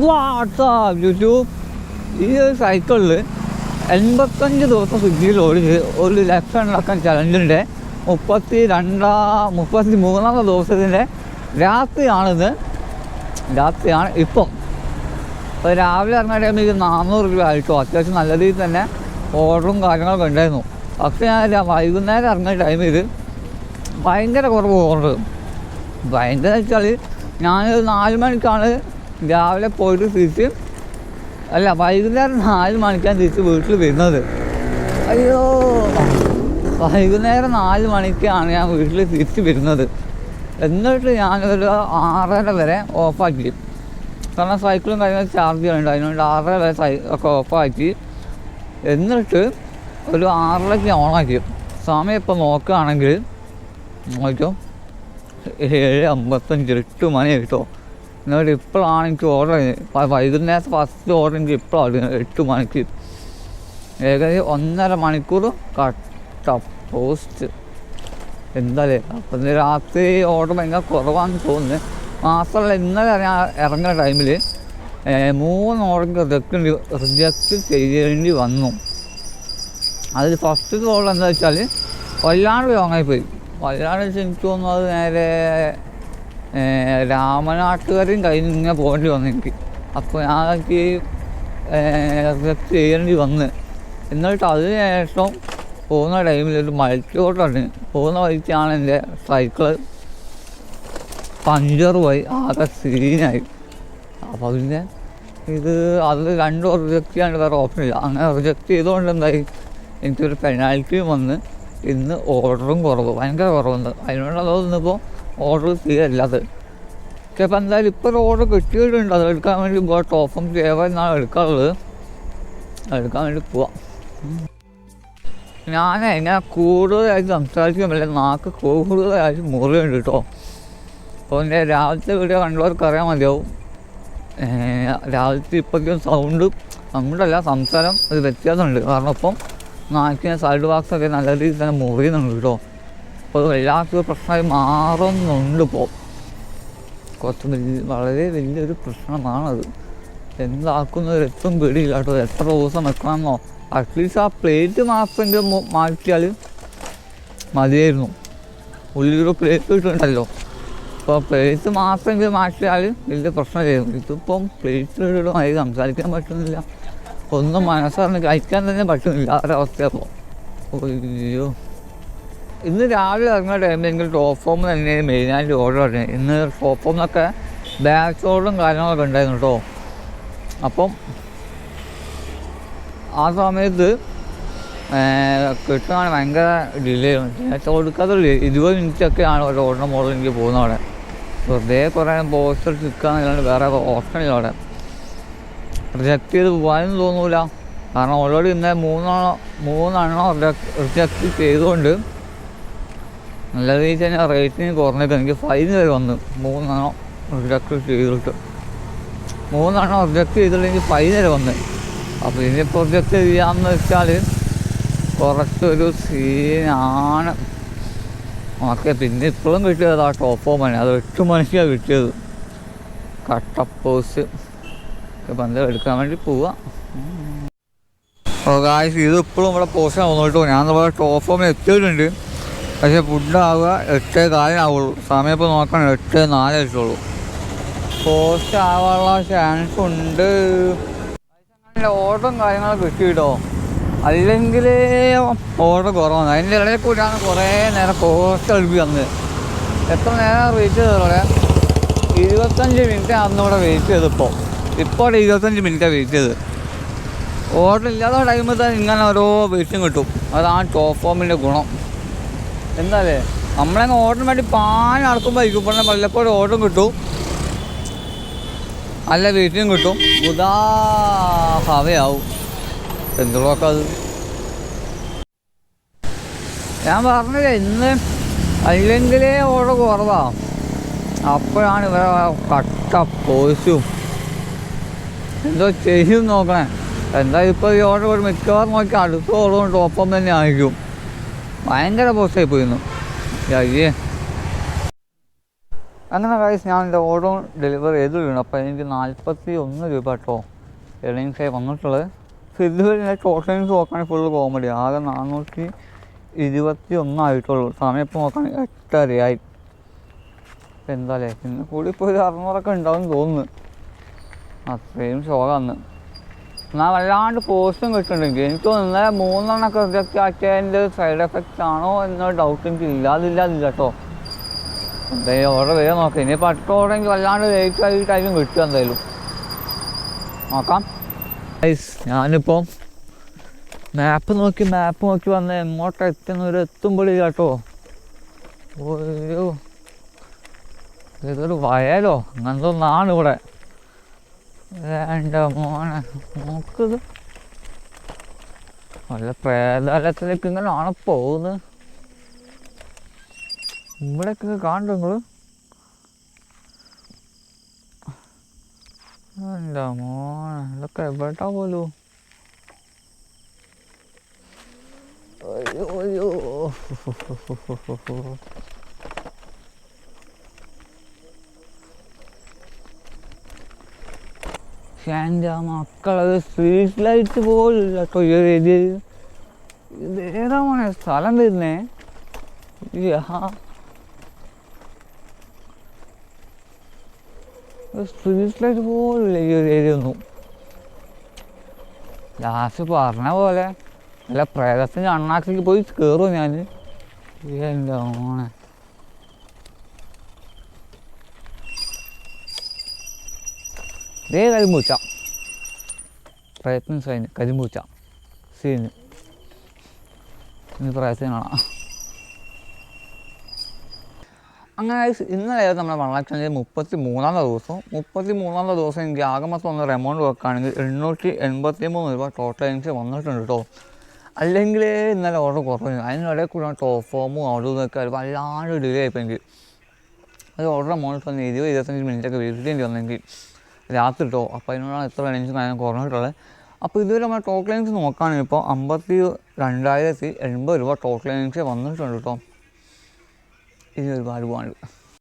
WhatsApp YouTube ഈ ഒരു സൈക്കിളിൽ എൺപത്തഞ്ച് ദിവസം സ്വിഗ്ഗിയിൽ ഓടിച്ച് ഒരു ലക്ഷം ഉണ്ടാക്കാൻ ചലഞ്ചിന്റെ മുപ്പത്തി രണ്ടാം മുപ്പത്തി മൂന്നാമത്തെ ദിവസത്തിന്റെ രാത്രിയാണിത്. രാത്രിയാണ് ഇപ്പം. അപ്പോൾ രാവിലെ ഇറങ്ങിയ ടൈമിൽ നാനൂറ് രൂപ ആയിട്ടോ അത്യാവശ്യം നല്ല രീതിയിൽ തന്നെ ഓർഡറും കാര്യങ്ങളൊക്കെ ഉണ്ടായിരുന്നു. പക്ഷേ ഞാൻ വൈകുന്നേരം ഇറങ്ങിയ ടൈമിൽ ഭയങ്കര കുറവ് ഓർഡർ ഭയങ്കര വെച്ചാൽ ഞാനൊരു നാല് മണിക്കാണ് രാവിലെ പോയിട്ട് തിരിച്ച് അല്ല വൈകുന്നേരം നാല് മണിക്കാണ് തിരിച്ച് വീട്ടിൽ വരുന്നത്. അയ്യോ. വൈകുന്നേരം നാല് മണിക്കാണ് ഞാൻ വീട്ടിൽ തിരിച്ച് വരുന്നത്. എന്നിട്ട് ഞാനൊരു ആറര വരെ ഓഫാക്കി. കാരണം സൈക്കിളും കാര്യങ്ങളും ചാർജ് ചെയ്യാനുണ്ട്. അതിനുവേണ്ടി ആറര വരെ സൈ ഒക്കെ ഓഫാക്കി. എന്നിട്ട് ഒരു ആറരയ്ക്ക് ഓണാക്കി. സമയം ഇപ്പോൾ നോക്കുകയാണെങ്കിൽ നോക്കിയോ ഏഴ് അമ്പത്തഞ്ച് എട്ട് മണി കേട്ടോ. എന്നിട്ട് ഇപ്പോഴാണ് എനിക്ക് ഓർഡർ ചെയ്യുന്നത് വൈകുന്നേരത്തെ ഫസ്റ്റ് ഓർഡർ എനിക്ക് ഇപ്പോഴാണ് എട്ട് മണിക്ക്. ഏകദേശം ഒന്നര മണിക്കൂർ കട്ട പോസ്റ്റ് എന്തായാലേ അപ്പം ഇന്ന് രാത്രി ഓർഡർ ഭയങ്കര കുറവാണെന്ന് തോന്നുന്നു. മാത്രമല്ല ഇന്നലെ ഞാൻ ഇറങ്ങുന്ന ടൈമിൽ മൂന്ന് ഓർഡർ റിജക്ട് റിജക്റ്റ് ചെയ്യേണ്ടി വന്നു. അതിൽ ഫസ്റ്റ് ഓർഡർ എന്താ വെച്ചാൽ വല്ലാണ്ട് വാങ്ങിപ്പോയി വല്ലാണ്ട് വെച്ചാൽ എനിക്ക് തോന്നുന്നു അത് നേരെ ഏർ, കഴിഞ്ഞ് ഇങ്ങനെ പോകേണ്ടി വന്നു എനിക്ക്. അപ്പോൾ ഞാൻ എനിക്ക് ചെയ്യേണ്ടി വന്ന്. എന്നിട്ട് അതിന് ശേഷം പോകുന്ന ടൈമിൽ ഒരു ഓർഡറാണ് പോകുന്ന വഴിക്കാണ് എന്റെ സൈക്കിൾ പഞ്ചർ പോയി. ആകെ സീനായി അപ്പോൾ പിന്നെ ഇത് അത് രണ്ടും റിജക്റ്റ് ചെയ്യാണ്ട് വേറെ ഓപ്ഷൻ ഇല്ല. അങ്ങനെ റിജക്റ്റ് ചെയ്തുകൊണ്ട് എന്തായി? എനിക്കൊരു പെനാൽറ്റിയും വന്ന് ഇന്ന് ഓർഡറും കുറവ്. ഭയങ്കര കുറവുണ്ട്. അതിനോട് തോന്നുന്നിപ്പോൾ ഓർഡർ ചെയ്യല്ലത് ഇപ്പം എന്തായാലും ഇപ്പോൾ ഒരു ഓർഡർ കിട്ടിയിട്ടുണ്ട്. അത് എടുക്കാൻ വേണ്ടി പോവാം ടോപ്പും സേവ എന്നാണ് എടുക്കാറുള്ളത്. എടുക്കാൻ വേണ്ടി പോവാം. ഞാൻ എന്നാ കൂടുതലായിട്ട് സംസാരിക്കുമ്പോൾ നാക്ക് കൂടുതലായിട്ട് മുറിയുണ്ട് കേട്ടോ. അപ്പോൾ എന്റെ രാവിലത്തെ വീഡിയോ കണ്ടവർക്ക് അറിയാൻ മതിയാവും. രാവിലത്തെ ഇപ്പോഴത്തെ സൗണ്ട് നമ്മുടെല്ല സംസാരം ഒരു വ്യത്യാസമുണ്ട്. കാരണം ഇപ്പം നാക്കിന് സൈഡ് ബാക്സ് ഒക്കെ നല്ല രീതിയിൽ തന്നെ മുറിയുന്നുണ്ട് കേട്ടോ. അപ്പോൾ വല്ലാത്തൊരു പ്രശ്നമായി മാറുന്നുണ്ട് ഇപ്പോൾ കുറച്ച് വലിയ വളരെ വലിയൊരു പ്രശ്നമാണത്. എന്താക്കുന്നൊരു എത്തും പേടിയില്ല കേട്ടോ. എത്ര ദിവസം വെക്കണമെന്നോ അറ്റ്ലീസ്റ്റ് ആ പ്ലേറ്റ് മാത്രമെങ്കിലും മാറ്റിയാൽ മതിയായിരുന്നു. ഉള്ളിലൊരു പ്ലേറ്റ് ഇട്ടുണ്ടല്ലോ അപ്പോൾ പ്ലേറ്റ് മാത്രമെങ്കിലും മാറ്റിയാൽ വലിയ പ്രശ്നമായിരുന്നു. ഇതിപ്പം പ്ലേറ്റിലിടുമായി സംസാരിക്കാൻ പറ്റുന്നില്ല. ഒന്നും മനസ്സറിഞ്ഞ് കഴിക്കാൻ തന്നെ പറ്റുന്നില്ല ഒരവസ്ഥയപ്പോൾ അയ്യോ. ഇന്ന് രാവിലെ ഇറങ്ങുന്ന ടൈമിൽ എനിക്ക് ടോപ്പ് ഫോം തന്നെ മെയിനായിട്ട് ഓർഡർ പറഞ്ഞു ഇന്ന് ടോപ്പ് ഫോമിനൊക്കെ ബാക്ക് ഓർഡറും കാര്യങ്ങളൊക്കെ ഉണ്ടായിരുന്നു കേട്ടോ അപ്പം ആ സമയത്ത് കിട്ടാൻ ഭയങ്കര ഡിലേ കൊടുക്കാത്ത ഇരുപത് മിനിറ്റൊക്കെയാണ് ഒരു ഓർഡർ മോഡൽ എനിക്ക് പോകുന്നത് അവിടെ. വെറുതെ കുറേ പോസ്റ്റർ ചിക്കാന്നല്ലാണ്ട് വേറെ ഓപ്ഷനില്ല അവിടെ. റിജക്റ്റ് ചെയ്ത് പോകാനും തോന്നൂല. കാരണം ഓൾറെഡി ഇന്നലെ മൂന്നാണോ മൂന്നെണ്ണം റിജക്റ്റ് ചെയ്തുകൊണ്ട് നല്ല രീതിയിൽ തന്നെ റേറ്റിന് കുറഞ്ഞിട്ട് എനിക്ക് ഫൈൻ വരെ വന്നു. മൂന്നെണ്ണം റിജക്ട് ചെയ്തിട്ട്. മൂന്നെണ്ണം റിജക്ട് ചെയ്തിട്ട് എനിക്ക് ഫൈൻ വരെ വന്നു. അപ്പോൾ ഇനി പ്രൊജക്റ്റ് ചെയ്യാമെന്ന് വെച്ചാൽ കുറച്ചൊരു സീനാണ് ഓക്കെ പിന്നെ ഇപ്പോഴും കിട്ടിയത് ആ ടോപ്പ് മണി അത് എട്ട് മണിക്കാണ് കിട്ടിയത്. കട്ടപ്പോസ് ഇപ്പം എടുക്കാൻ വേണ്ടി പോവാം. ഓ ഗായ്സ് ഇത് ഇപ്പോഴും ഇവിടെ പോസ്റ്റ് കേട്ടോ ഞാൻ ഇവിടെ ടോപ്പ് ഫോമിൽ എത്തിയിട്ടുണ്ട്. പക്ഷേ ഫുഡ് ആവുക എട്ട് കാലിനാവുള്ളൂ സമയം ഇപ്പോൾ നോക്കണം എട്ട് നാല് വെച്ചുള്ളൂ പോസ്റ്റ് ആവാനുള്ള ചാൻസ് ഉണ്ട്. ഓർഡറും കാര്യങ്ങളൊക്കെ കിട്ടി കേട്ടോ അല്ലെങ്കിൽ ഓർഡർ കുറവാണ്. അതിന്റെ ഇടയിൽ കൂടിയാണ് കുറേ നേരം പോസ്റ്റ് എളുപ്പി വന്നത് എത്ര നേരം വെയിറ്റ് ചെയ്തതോടെ ഇരുപത്തഞ്ച് മിനിറ്റ് ഇവിടെ വെയിറ്റ് ചെയ്തിപ്പോൾ ഇപ്പോൾ ഇരുപത്തഞ്ച് മിനിറ്റാണ് വെയിറ്റ് ചെയ്ത് ഓർഡർ ഇല്ലാത്ത ടൈമിൽ തന്നെ ഇങ്ങനെ ഓരോ വെയിറ്റും കിട്ടും. അതാണ് ടോപ്പ് ഫോമിന്റെ ഗുണം. എന്താല്ലേ നമ്മളങ്ങ് ഓടാൻ വേണ്ടി പാൻ നടക്കുമ്പോൾ ഇരിക്കുമ്പോൾ വല്ലപ്പോഴും ഓടും കിട്ടും. നല്ല വീട്ടിലും കിട്ടും. ഉദാ എന്തുള്ളൊക്കെ അത്? ഞാൻ പറഞ്ഞില്ലേ ഇന്ന് അല്ലെങ്കിലേ ഓട കുറവാ. അപ്പോഴാണ് ഇവരെ കട്ട പോസും എന്തോ ചെയ്യും നോക്കണേ. എന്താ ഇപ്പോൾ ഈ ഓർഡർ ഒരു മിക്കവാറും നോക്കി അടുത്ത ടോപ്പം തന്നെ ആയിരിക്കും. ഭയങ്കര പോസ്റ്റായി പോയിരുന്നു. അയ്യേ. അങ്ങനെ കാര്യം ഞാൻ എന്റെ ഓർഡർ ചെയ്ത് വീണു അപ്പോൾ എനിക്ക് നാൽപ്പത്തി ഒന്ന് രൂപ കേട്ടോ ഏണിങ്സായി വന്നിട്ടുള്ളത്. പക്ഷേ ഇതുവരെ ഞാൻ ടോട്ടലിങ്സ് നോക്കുകയാണെങ്കിൽ ഫുള്ള് കോമഡി ആകെ നാനൂറ്റി ഇരുപത്തി ഒന്നായിട്ടുള്ളൂ സമയം ഇപ്പോൾ നോക്കുകയാണെങ്കിൽ എട്ടരയായി. എന്താ അല്ലേ പിന്നെ കൂടി ഇപ്പോൾ ഒരു അറുന്നൂറൊക്കെ ഉണ്ടാവും തോന്നുന്നു. അത്രയും ഷോകാന്ന് എന്നാൽ വല്ലാണ്ട് പോസ്റ്റും കിട്ടുന്നുണ്ടെങ്കിൽ എനിക്ക് തോന്നുന്നത് മൂന്നെണ്ണമൊക്കെ റിജക്റ്റ് ആക്കിയതിന്റെ സൈഡ് എഫക്റ്റ് ആണോ എന്ന ഡൗട്ട് എനിക്ക് ഇല്ലാതില്ലാതില്ല കേട്ടോ എന്തായാലും ഓർഡർ വരെ നോക്കാം. ഇനി പട്ടോടെങ്കിൽ വല്ലാണ്ട് ലേറ്റ് ആയിട്ടായിരിക്കും കിട്ടുക എന്തായാലും. നോക്കാം. ഐസ് ഞാനിപ്പോൾ മാപ്പ് നോക്കി മാപ്പ് നോക്കി വന്ന് എങ്ങോട്ട് എത്തുന്നൊരു എത്തുമ്പോഴില്ല കേട്ടോ ഓയോ ഇതൊരു വയലോ? അങ്ങനത്തെ ഒന്നാണ് ഇവിടെ വേണ്ട മോനെ. നല്ല വല്ല ഇങ്ങനെ ആണ് പോകുന്നത്. ഇവിടെയൊക്കെ കാണണ്ടോ നിങ്ങൾ? എന്റെ മോനെ ഇതൊക്കെ എവിടാ പോലും? അയ്യോ അയ്യോ. എന്റെ മക്കളത് സ്ട്രീറ്റ് ലൈറ്റ് പോലില്ല ഏരിയയിൽ ഇത്. ഏതാ മോനെ? സ്ഥലം വരുന്നേ സ്ട്രീറ്റ് ലൈറ്റ് പോലില്ല ഈ ഒരു ഏരിയ ലാസ്റ്റ് പറഞ്ഞ പോലെ നല്ല പ്രേതത്തിന്റെ അണ്ണാക്കിലേക്ക് പോയി കയറും ഞാൻ എന്റെ മോനെ. ദേ കരിമ്പൂച്ച പ്രയത്നം സൈന് കരിമ്പൂച്ച സീന് ഇനി പ്രയത്നം അങ്ങനെ ഇന്നലെയായിരുന്നു ഇന്നലെ നമ്മുടെ വള്ളാച്ചന്റെ മുപ്പത്തി മൂന്നാമത്തെ ദിവസം മുപ്പത്തി മൂന്നാമത്തെ ദിവസം എനിക്ക് ആകെ മൊത്തം വന്ന എമൗണ്ട് വെക്കുകയാണെങ്കിൽ എണ്ണൂറ്റി എൺപത്തി മൂന്ന് രൂപ ടോട്ടൽ എനിക്ക് വന്നിട്ടുണ്ട് കേട്ടോ അല്ലെങ്കിൽ ഇന്നലെ ഓർഡർ കുറഞ്ഞു അതിനിടയിൽ കൂടെ ടോപ്പ് ഫോമും ഓർഡർ ഇതൊക്കെ വല്ലാണ്ട് ഡിലേ ആയിപ്പോൾ എനിക്ക്. അത് ഓർഡർ എമൗണ്ട് വന്ന് ഇരുപത് ഇരുപത്തഞ്ച് മിനിറ്റൊക്കെ വീട്ടിലേക്ക് വന്നെങ്കിൽ രാത്രി കേട്ടോ അപ്പോൾ അതിനോടാണ് എത്ര വേണമെങ്കിൽ ഞാൻ കുറഞ്ഞിട്ടുള്ളത്. അപ്പോൾ ഇതുവരെ നമ്മൾ ടോക്ക് ലൈൻസ് നോക്കുകയാണെങ്കിൽ ഇപ്പോൾ അമ്പത്തി രണ്ടായിരത്തി എൺപത് രൂപ ടോക്ക് ലൈൻസ് വന്നിട്ടുണ്ട് കേട്ടോ ഇനി ഒരുപാട് പോകാനുണ്ട്